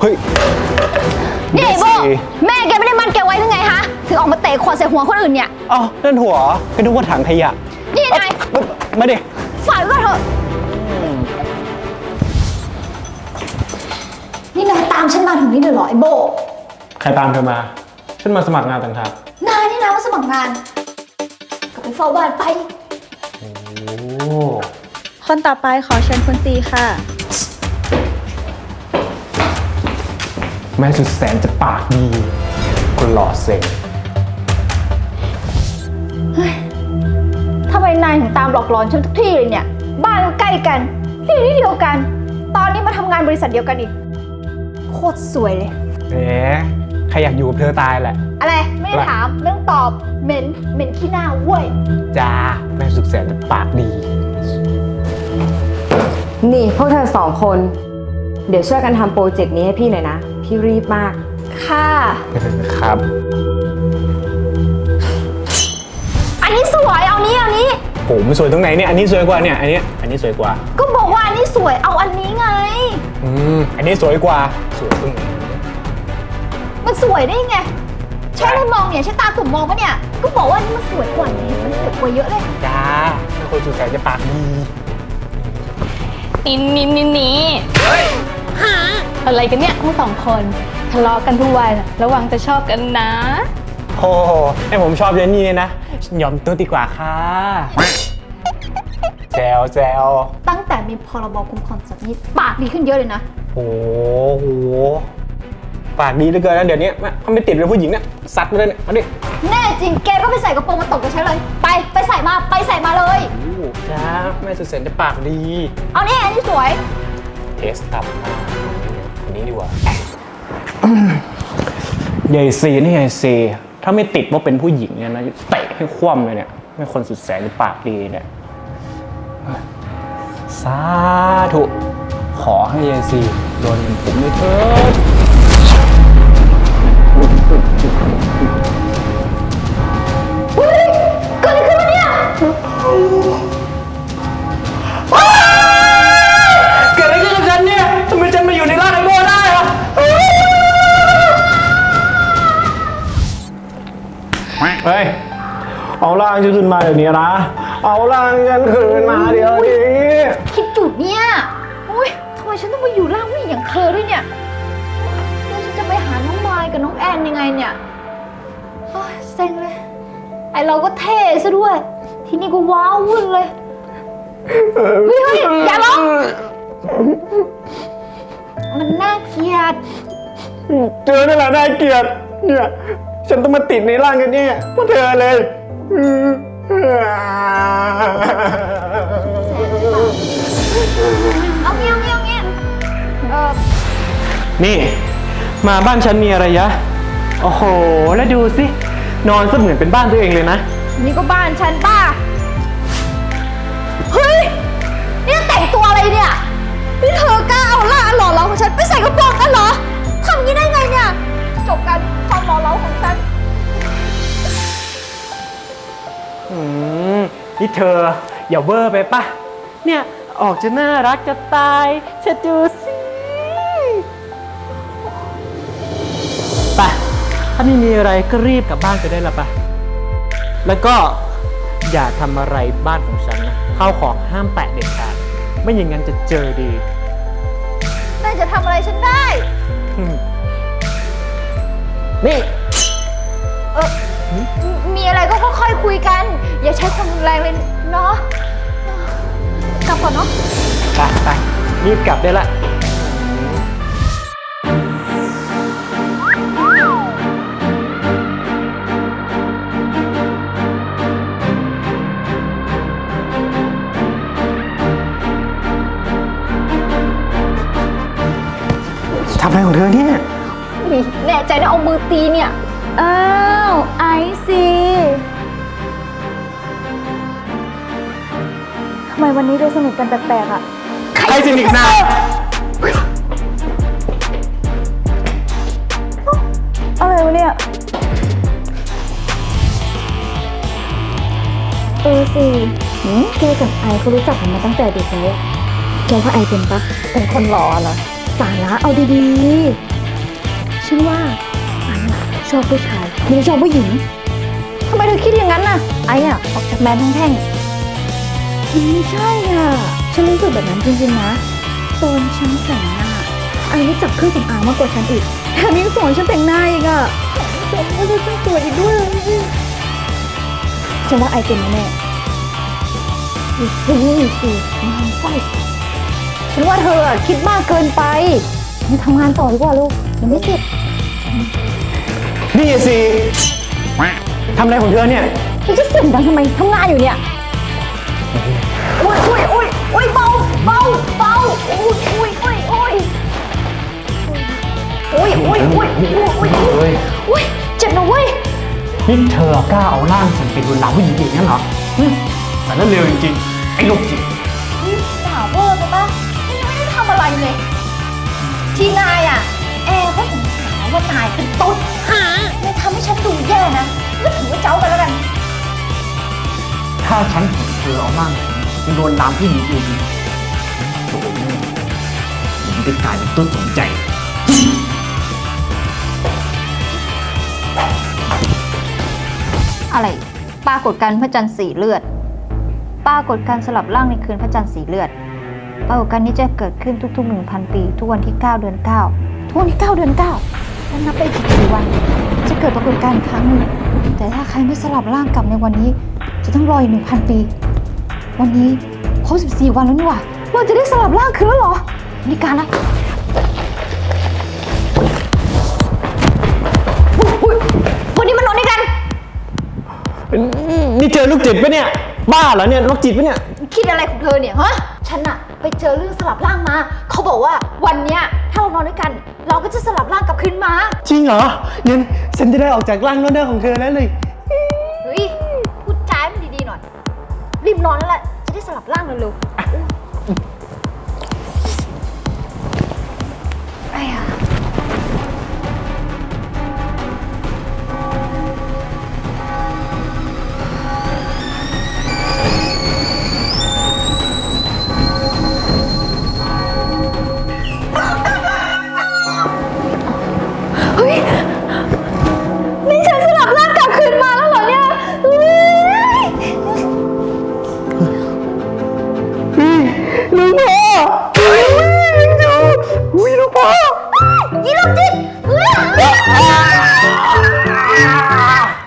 เฮ้ย นี่ไอ้โบสิ แม่แกไม่ได้มันแกไว้หรือไงฮะ ถึงออกมาเตะขวดใส่หัวคนอื่นเนี่ย เอ้านั่นหัวเหรอไม่นึกว่าถังขยะนี่นายเอ้ยมาดิ ฝ่ายก็เถอะ นี่นายตามฉันมาถึงนี่เลยเหรอไอ้โบ ใครตามเธอมา ฉันมาสมัครงานต่างหากนายนี่นะมาสมัครงานก็ไปเฝ้าบ้านไป โอ้ คนต่อไปขอเชิญคุณซีค่ะ แม่สุดแสนจะปากดีคนหล่อเซ็งทำไมนายถึงตามหลอกหลอนฉันทุกที่เลยเนี่ย บ้านก็ใกล้กันเรียนที่เดียวกัน ตอนนี้มาทำงานบริษัทเดียวกันอีก โคตรสวยเลยเอ๊ะใครอยากอยู่กับเธอตายแหละ อะไร ไม่ได้อะไรถามเรื่องตอบ เหม็น เหม็นขี้หน้าเว้ย จ้า แม่สุดแสนจะปากดี นี่พวกเธอสองคน เดี๋ยวช่วยกันทำโปรเจกต์นี้ให้พี่หน่อยนะ พี่รีบมาก ค่ะ ครับ อันนี้สวยเอานี้เอานี้โหมันสวยตรงไหนเนี่ย อันนี้สวยกว่าเนี่ย อันนี้ อันนี้สวยกว่า ก็บอกว่าอันนี้สวยเอาอันนี้ไง อืม อันนี้สวยกว่า สวยตรงไหนมันสวยได้ไง ใช่เลยมองเนี่ยใช่ตาตุ่มมองปะเนี่ย ก็บอกว่าอันนี่มันสวยกว่านี้มันสวยกว่าเยอะเลย จ้าแม่คนสุดแสนจะปากดีนี่นี่นี่นี่ อะไรกันเนี่ยทั้งสองคนทะเลาะกันทุกวันระวังจะชอบกันนะ โอ้โหไอผมชอบเรนนี่เนี่ยนะฉันยอมตัวดีกว่าค่ะแซวแซวตั้งแต่มีพรบคุ้มครองสัตว์นี้ปากดีขึ้นเยอะเลยนะ โอ้โหปากดีเหลือเกินนะเดี๋ยวนี้มาเขาไม่ติดเป็นผู้หญิงเนี่ยซัดมาเลยเนี่ยมาดิแน่จริงแกก็ไปใส่กระโปรงมาตบกับฉันเลย ไปไปใส่มาไปใส่มาเลยโอ้จ้าแม่สุดแสนจะปากดี เอานี่อันนี้สวย เทสตับมาอันนี้ดีกว่าใหญ่ซีนี่ใหญ่ซีถ้าไม่ติดว่าเป็นผู้หญิงเนี่ยนะเตะให้คว่ำเลยเนี่ยไม่คนสุดแสนจะปากดีเนี่ยสาธุ ขอให้ยายซีโดนเป็นผมด้วยเถิดเฮ้ยเกิดอะไรขึ้นวะเนี่ยาร่างฉันขึ้นมาเดี๋ยวนี้นะ เอาร่างฉันคืนมาเดี๋ยวนี้ คิดจุดเนี่ยอุ้ยทำไมฉันต้องมาอยู่ร่างผู้หญิงอย่างเธอด้วยเนี่ยแล้วฉันจะไปหาน้องมายกับน้องแอนยังไงเนี่ยโอ้ยเซ็งเลย ไอเราก็เท่ซะด้วย ที่นี่ก็ว้าววุ่นเลย เฮ้ยเฮ้ยอย่าร้อง มันน่าเกลียด เจอนี่แหละน่าเกลียด เนี่ย ฉันต้องมาติดในร่างกันเนี่ยเพราะเธอเลย เอาเงี้ยเอาเงี้ยเอาเงี้ยเออนี่ มาบ้านฉันมีอะไรยะ โอ้โห แล้วดูสิ นอนเสมือนเป็นบ้านตัวเองเลยนะ นี่ก็บ้านฉันป้า เฮ้ย นี่แต่งตัวอะไรเนี่ย นี่เธอกล้าเอาล่าหล่อเหลาของฉันไปใส่กระโปรงกันเหรอทำอย่างนี้ได้ไงเนี่ย จบกันความหล่อเหลาของฉัน อืมนี่เธออย่าเวอร์ไปปะเนี่ยออกจะน่ารักจะตายจะดูสิไปถ้าไม่มีอะไรก็รีบกลับบ้านกันได้ละปะแล้วก็อย่าทำอะไรบ้านของฉันนะข้าวของห้ามแตะเด็ดขาดไม่อย่างนั้นจะเจอดีนายจะทำอะไรฉันได้นี่ เออม มีอะไรก็ค่อยๆคุยกัน อย่าใช้ความรุนแรงเลยเนาะกลับก่อนเนาะ ไปไปรีบกลับได้ละ ทำอะไรของเธอเนี่ยนี่แน่ใจนะเอามือตีเนี่ย อ้าวไอซีทำไมวันนี้ดูสนิทกันแปลกๆอะใครสนิทนะอะไรวะเนี่ย เออสิหืมแกกับไอเขารู้จักกันมาตั้งแต่เด็กแล้วแกว่าไอเป็นปะเป็นคนหล่อเหรอสาระเอาดีๆ ฉันว่าไอ้อะ ชอบผู้ชายไม่ได้ชอบผู้หญิงทำไมเธอคิดอย่างนั้นน่ะ ไอ้อะออกจากแมนทั้งแท่งไม่ใช่อะ ฉันรู้สึกแบบนั้นจริงๆนะตอนฉันแต่งหน้าไอ้รู้จักเครื่องสำอางมากกว่าฉันอีกแถมยังสอนฉันแต่งหน้าอีกอะแถมไม่ได้ต้องสวยอีกด้วยฉันว่าไอเป็นแน่ๆดูสิสิมันไส้ฉันว่าเธออะคิดมากเกินไปมาทำงานต่อดีกว่าลูกยังไม่เสร็จ นี่สิทำอะไรของเธอเนี่ยเธอจะเสียงดังทำไมทำงานอยู่เนี่ยโอ้ยโอ้ยโอ้ยโอ้ยเบาเบาเบาโอ้ยโอ้ยโอ้ยโอ้ยโอ้ยโอ้ยโอ้ยโอ้ยโอ้ยโอ้ยโอ้ยโอ้ยเจ็บนะเว้ย นี่เธอกล้าเอาร่างฉันไปลวนลามผู้หญิงอีกงั้นเหรอหึสารเลวจริงๆ ไอ้โรคจิตนี่ด่าเวอร์ไปปะนี่ยังไม่ได้ทำอะไรเลย ที่นายอะแอร์ก็สงสัย ว่านายเป็นตุ๊ดไม่ทำให้ฉันดูแย่นะก็ถือว่าเจ้าไปแล้วกัน ถ้าฉันเห็นเธอเอาร่างฉันไปลวนลามผู้หญิงอื่นอีกโอ้โหผมจะกลายเป็นต้นสนใจอะไรปรากฏการณ์พระจันทร์สีเลือด ปรากฏการณ์สลับร่างในคืนพระจันทร์สีเลือด ปรากฏการณ์นี้จะเกิดขึ้นทุกๆ 1,000 ปี ทุกวันที่ 9 เดือน 9 ทุกวันที่ 9 เดือน 9 แล้วนับไปอีก14วัน จะเกิดปรากฏการณ์อีกครั้งหนึ่งแต่ถ้าใครไม่สลับร่างกลับในวันนี้ จะต้องรออีก1,000ปี วันนี้ครบ14วันแล้วนี่หว่าเราจะได้สลับร่างคืนแล้วเหรอนี่การละอุ๊ยอุ๊ยวันนี้มานอนด้วยกัน นี่เจอลูกจิตปะเนี่ย บ้าเหรอเนี่ยโรคจิตปะเนี่ย คิดอะไรของเธอเนี่ยฮะฉันอะ ไปเจอเรื่องสลับร่างมา เขาบอกว่าวันเนี้ยถ้าเรานอนด้วยกัน เราก็จะสลับร่างกลับคืนมา จริงเหรองั้นฉันจะได้ออกจากร่างนอนเดอร์ของเธอแล้วเลยเฮ้ย พูดจาให้มันดีๆหน่อย รีบนอนแล้วแหละจะได้สลับร่างเร็วๆ